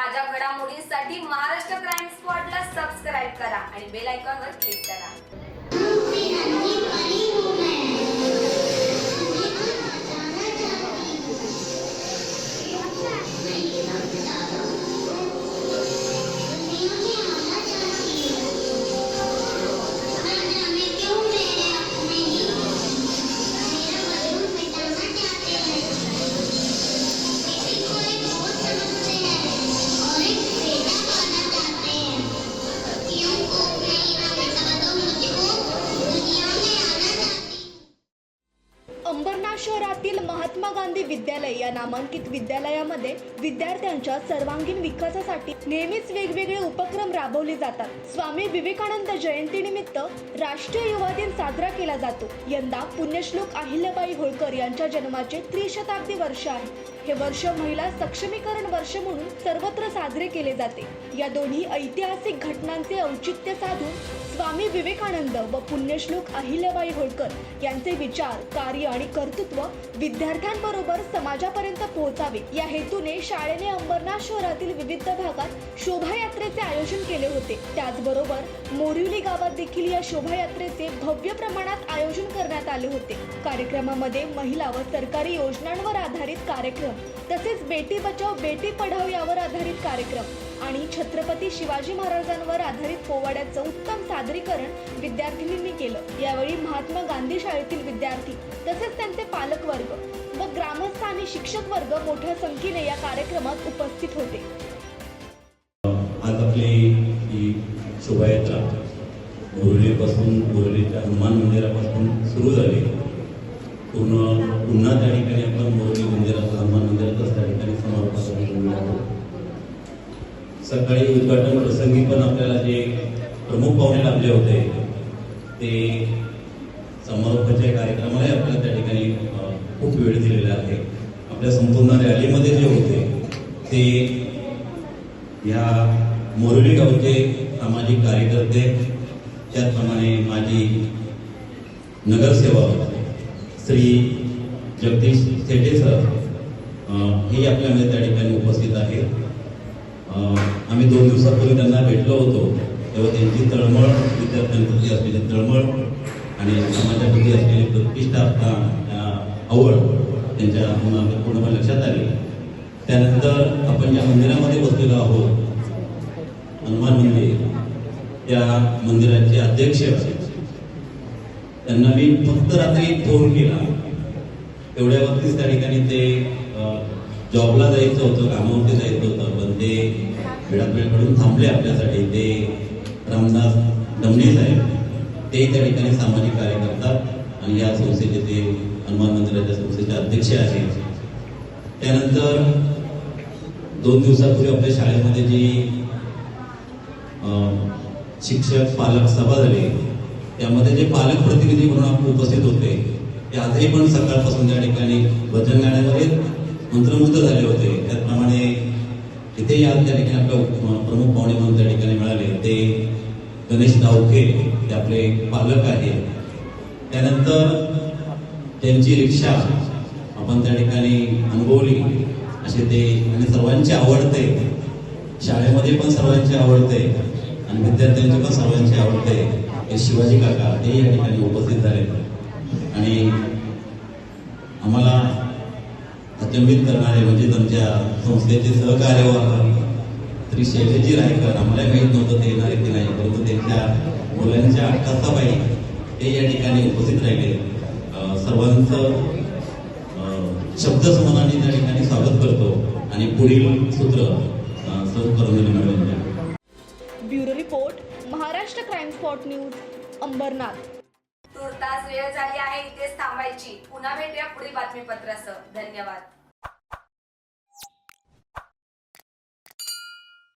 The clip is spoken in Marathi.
ताज्या घडामोडींसाठी महाराष्ट्र क्राईम स्पॉटला सबस्क्राईब करा आणि बेल आयकॉनवर क्लिक करा. गांधी विद्यालय या नामांकित विद्यालयामध्ये विद्यार्थ्यांच्या सर्वांगीण विकासासाठी नेहमीच वेगवेगळे उपक्रम राबवले जातात. स्वामी विवेकानंद जयंतीनिमित्त राष्ट्रीय युवा दिन साजरा केला जातो. यंदा पुण्यश्लोक अहिल्याबाई होळकर यांच्या जन्माचे त्रिशताब्दी वर्ष आहे. हे वर्ष महिला सक्षमीकरण वर्ष म्हणून सर्वत्र साजरे केले जाते. या दोन्ही ऐतिहासिक घटनांचे औचित्य साधून स्वामी विवेकानंद व पुण्यश्लोक अहिल्याबाई होळकर यांचे विचार कार्य आणि कर्तृत्व विद्यार्थ्यांबरोबर समाजापर्यंत पोहोचावे. या हेतूने शाळेने अंबरनाथ शहरातील विविध भागात शोभायात्रेचे आयोजन केले होते. त्याचबरोबर मोरिवली गावात देखील या शोभायात्रेचे भव्य प्रमाणात आयोजन करण्यात आले होते. कार्यक्रमामध्ये महिला व सरकारी योजनांवर आधारित कार्यक्रम तसेच बेटी बचाव बेटी पढाव यावर आधारित कार्यक्रम आणि छत्रपती शिवाजी महाराजांवर आधारित पोवाड्याचं उत्तम सादरीकरण विद्यार्थिनींनी केलं. यावेळी महात्मा गांधी शाळेतील विद्यार्थी तसेच त्यांचे पालकवर्ग व ग्रामस्थ आणि शिक्षक वर्ग मोठ्या संख्येने या कार्यक्रमात उपस्थित होते. आज आपली शोभायात्रा बोरलीपासून बोरलीच्या हनुमान मंदिरापासून सुरू झाली. पूर्ण पुन्हा त्या ठिकाणी आपण बोरली मंदिराचा हनुमान मंदिरातच त्या ठिकाणी समारोप बोललो सकाळी उद्घाटन प्रसंगी पण आपल्याला जे प्रमुख पाहुणे लाभले होते ते समारोपाच्या कार्यक्रमालाही आपल्याला त्या ठिकाणी खूप वेळ दिलेला आहे. आपल्या संपूर्ण रॅलीमध्ये जे होते ते या मोरली गावचे सामाजिक कार्यकर्ते त्याचप्रमाणे माजी नगरसेवक श्री जगदीश सेठे सर हे आपल्यामध्ये त्या ठिकाणी उपस्थित आहेत. आम्ही दोन दिवसापूर्वी त्यांना भेटलो होतो. तेव्हा त्यांची तळमळ विद्यार्थ्यांप्रती असलेली तळमळ आणि समाजाप्रती असलेली प्रतिष्ठा आवड त्यांच्या पूर्णपणे लक्षात आली. त्यानंतर आपण ज्या मंदिरामध्ये बसलेलो आहोत हनुमान मंदिर त्या मंदिराचे अध्यक्ष त्यांना मी फक्त रात्री फोन केला. तेवढ्यावरतीच त्या ठिकाणी ते जॉबला जायचं होतं कामावरती जायचं होतं पण ते वेळात वेळ पडून थांबले आपल्यासाठी. ते रामदास दमणे साहेब ते त्या ठिकाणी सामाजिक कार्य करतात आणि या संस्थेचे ते हनुमान मंदिराच्या संस्थेचे अध्यक्ष आहेत. त्यानंतर दोन दिवसापूर्वी आपल्या शाळेमध्ये जी शिक्षक पालक सभा झाली त्यामध्ये जे पालक प्रतिनिधी म्हणून उपस्थित होते ते आजही पण सकाळपासून त्या ठिकाणी वचन गाण्यामध्ये मंत्रमुग्ध झाले होते. त्याचप्रमाणे इथेही आज त्या ठिकाणी आपल्या प्रमुख पाहुणे म्हणून त्या ठिकाणी मिळाले ते गणेश दावखे ते आपले पालक आहेत. त्यानंतर त्यांची रिक्षा आपण त्या ठिकाणी अनुभवली. असे ते आणि सर्वांचे आवडते. शाळेमध्ये पण सर्वांचे आवडते आणि विद्यार्थ्यांचे पण सर्वांचे आवडते. हे शिवाजी काका ते या ठिकाणी उपस्थित झाले. आणि आम्हाला अचंबित करणारे म्हणजे तुमच्या संस्थेचे सहकार्य श्री शैलेजी रायकर आम्हाला माहीत नव्हतं ते येणार की नाही परंतु त्यांच्या मुलांच्या अक्कासाबाई ते या ठिकाणी उपस्थित राहिले. सर्वांचं अं, शब्दसमानाने त्या ठिकाणी स्वागत करतो. आणि पुढील सूत्र bureau report Maharashtra crime spot news Ambernath. तुर्तास वेळ झाली आहे. इथेच पुन्हा भेटूया पुढील बातमीपत्रासह. धन्यवाद.